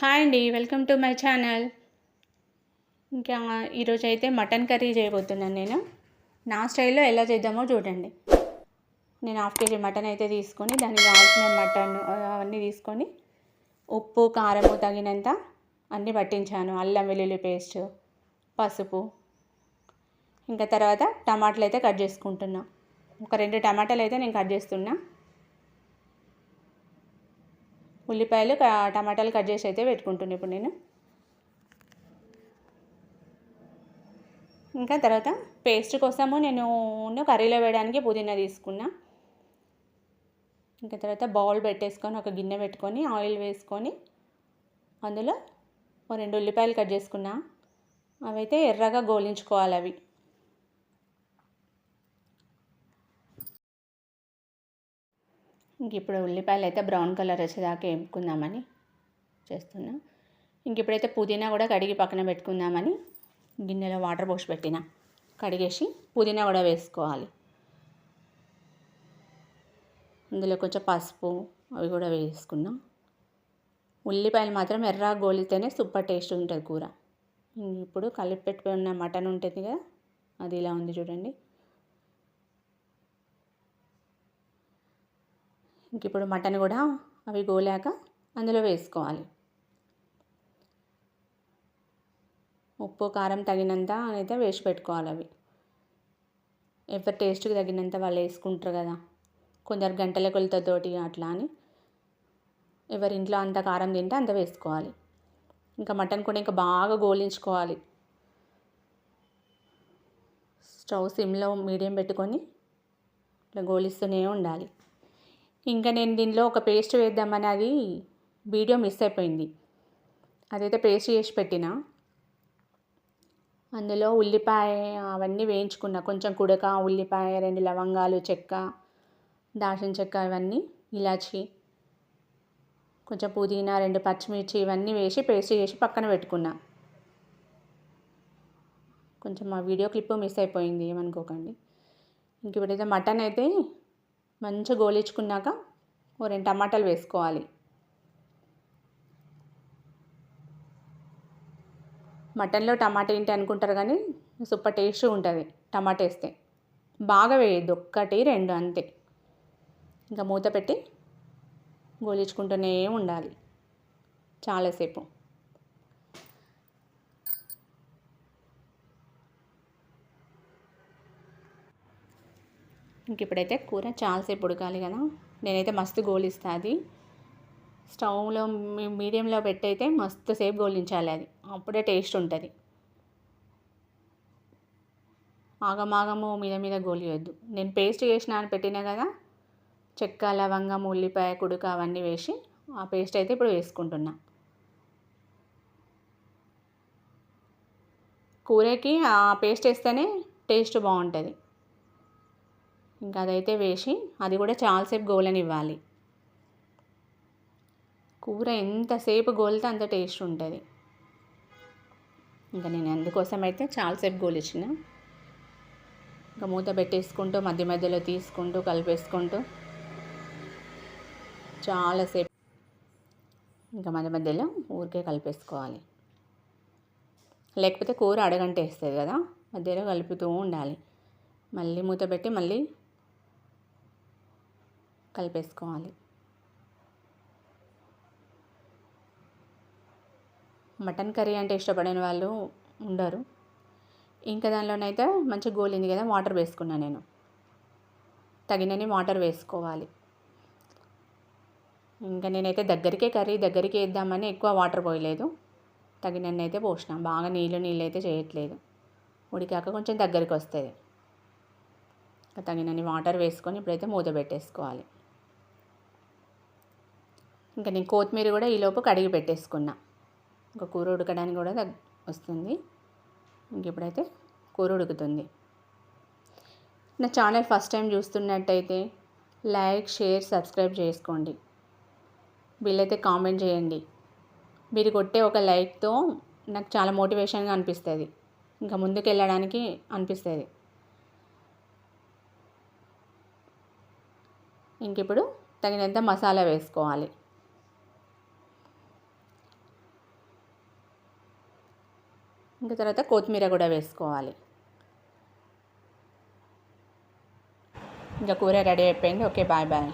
Hi అండి welcome to my channel. ఇంకా ఈరోజు అయితే మటన్ కర్రీ చేయబోతున్నాను నేను. నా స్టైల్లో ఎలా చేద్దామో చూడండి. నేను హాఫ్ కేజీ మటన్ అయితే తీసుకొని దానికి కావాల్సిన మటన్ అవన్నీ తీసుకొని ఉప్పు కారము తగినంత అన్నీ పట్టించాను. అల్లం వెల్లుల్లి పేస్ట్ పసుపు. ఇంకా తర్వాత టమాటాలు అయితే కట్ చేసుకుంటున్నా. ఒక రెండు టమాటాలు అయితే నేను కట్ చేస్తున్నా. ఉల్లిపాయలు టమాటాలు కట్ చేసి అయితే పెట్టుకుంటున్నాను ఇప్పుడు నేను. ఇంకా తర్వాత పేస్ట్ కోసము నేను కర్రీలో వేయడానికి పుదీనా తీసుకున్నా. ఇంకా తర్వాత బౌల్ పెట్టేసుకొని ఒక గిన్నె పెట్టుకొని ఆయిల్ వేసుకొని అందులో రెండు ఉల్లిపాయలు కట్ చేసుకున్నా. అవైతే ఎర్రగా గోలించుకోవాలి అవి. ఇంక ఇప్పుడు ఉల్లిపాయలు అయితే బ్రౌన్ కలర్ వచ్చేదాకా వేపుకుందామని చేస్తున్నా. ఇంక ఇప్పుడైతే పుదీనా కూడా కడిగి పక్కన పెట్టుకుందామని గిన్నెలో వాటర్ పోసి పెట్టిన. కడిగేసి పుదీనా కూడా వేసుకోవాలి. అందులో కొంచెం పసుపు అవి కూడా వేసుకున్నాం. ఉల్లిపాయలు మాత్రం ఎర్ర గోలితేనే సూపర్ టేస్ట్ ఉంటుంది కూర. ఇప్పుడు కలిపి పెట్టుకున్న మటన్ ఉంటుంది కదా అది ఇలా ఉంది చూడండి. ఇంక ఇప్పుడు మటన్ కూడా అవి గోలాక అందులో వేసుకోవాలి. ఉప్పు కారం తగినంత అయితే వేసి పెట్టుకోవాలి అవి. ఎవరి టేస్ట్కి తగినంత వాళ్ళు వేసుకుంటారు కదా. కొందరు గంటల కొలతతోటి అట్లా అని ఎవరి ఇంట్లో అంత కారం తింటే అంత వేసుకోవాలి. ఇంకా మటన్ కూడా ఇంకా బాగా గోలించుకోవాలి. స్టవ్ సిమ్లో మీడియం పెట్టుకొని ఇట్లా గోలిస్తూనే ఉండాలి. ఇంకా నేను దీనిలో ఒక పేస్ట్ వేద్దామని అది వీడియో మిస్ అయిపోయింది. అదైతే పేస్ట్ చేసి పెట్టిన. అందులో ఉల్లిపాయ అవన్నీ వేయించుకున్న. కొంచెం కుడక ఉల్లిపాయ రెండు లవంగాలు చెక్క దాల్చిన చెక్క ఇవన్నీ ఇలాచి కొంచెం పుదీనా రెండు పచ్చిమిర్చి ఇవన్నీ వేసి పేస్ట్ చేసి పక్కన పెట్టుకున్నా. కొంచెం మా వీడియో క్లిప్ మిస్ అయిపోయింది ఏమనుకోకండి. ఇంక ఇప్పుడైతే మటన్ అయితే మంచిగా గోలించుకున్నాక ఓ రెండు టమాటాలు వేసుకోవాలి. మటన్లో టమాటా ఏంటి అనుకుంటారు కానీ సూపర్ టేస్ట్ ఉంటుంది టమాటా వేస్తే. బాగా వేయద్దు ఒక్కటి రెండు అంతే. ఇంకా మూత పెట్టి గోలించుకుంటూనే ఉండాలి. చాలాసేపు. ఇంక ఇప్పుడైతే కూర చాలాసేపు ఉడకాలి కదా. నేనైతే మస్తు గోలిస్తా అది. స్టవ్లో మీడియంలో పెట్టయితే మస్తు సేపు గోలించాలి అది. అప్పుడే టేస్ట్ ఉంటుంది. ఆగమాగము మీద మీద గోలియొద్దు. నేను పేస్ట్ చేసిన అని పెట్టినా కదా చెక్క లవంగం ఉల్లిపాయ కుడుక అవన్నీ వేసి ఆ పేస్ట్ అయితే ఇప్పుడు వేసుకుంటున్నా. కూరకి ఆ పేస్ట్ వేస్తేనే టేస్ట్ బాగుంటుంది. ఇంకా అదైతే వేసి అది కూడా చాలాసేపు గోలనివ్వాలి. కూర ఎంతసేపు గోలితే అంత టేస్ట్ ఉంటుంది. ఇంకా నేను అందుకోసం అయితే చాలాసేపు గోలిచ్చిన. ఇంకా మూత పెట్టేసుకుంటూ మధ్య మధ్యలో తీసుకుంటూ కలిపేసుకుంటూ చాలాసేపు ఇంకా మధ్య మధ్యలో ఊరికే కలిపేసుకోవాలి. లేకపోతే కూర అడగంట వేస్తుంది కదా మధ్యలో కలుపుతూ ఉండాలి. మళ్ళీ మూత పెట్టి మళ్ళీ కలిపేసుకోవాలి. మటన్ కర్రీ అంటే ఇష్టపడని వాళ్ళు ఉండరు. ఇంకా దానిలోనైతే మంచి గోలింది కదా వాటర్ వేసుకున్నాను నేను. తగినన్ని వాటర్ వేసుకోవాలి. ఇంకా నేనైతే దగ్గరికే కర్రీ దగ్గరికి వేద్దామని ఎక్కువ వాటర్ పోయలేదు. తగినన్ని అయితే పోసిన బాగా నీళ్ళు నీళ్ళు అయితే చేయట్లేదు. ఉడికాక కొంచెం దగ్గరికి వస్తుంది తగినన్ని వాటర్ వేసుకొని ఇప్పుడైతే మూత పెట్టేసుకోవాలి. ఇంకా నేను కొత్తిమీర కూడా ఈలోపు కడిగి పెట్టేసుకున్నా. ఇంకా కూర ఉడకడానికి కూడా వస్తుంది. ఇంక ఇప్పుడైతే కూర ఉడుకుతుంది. నా ఛానల్ ఫస్ట్ టైం చూస్తున్నట్టయితే లైక్ షేర్ సబ్స్క్రైబ్ చేసుకోండి. వీళ్ళైతే కామెంట్ చేయండి. మీరు కొట్టే ఒక లైక్తో నాకు చాలా మోటివేషన్గా అనిపిస్తుంది. ఇంకా ముందుకు వెళ్ళడానికి అనిపిస్తుంది. ఇంక ఇప్పుడు తగినంత మసాలా వేసుకోవాలి. ఇంకా తర్వాత కొత్తిమీర కూడా వేసుకోవాలి. ఇంకా కూర రెడీ అయిపోయింది. Okay bye bye.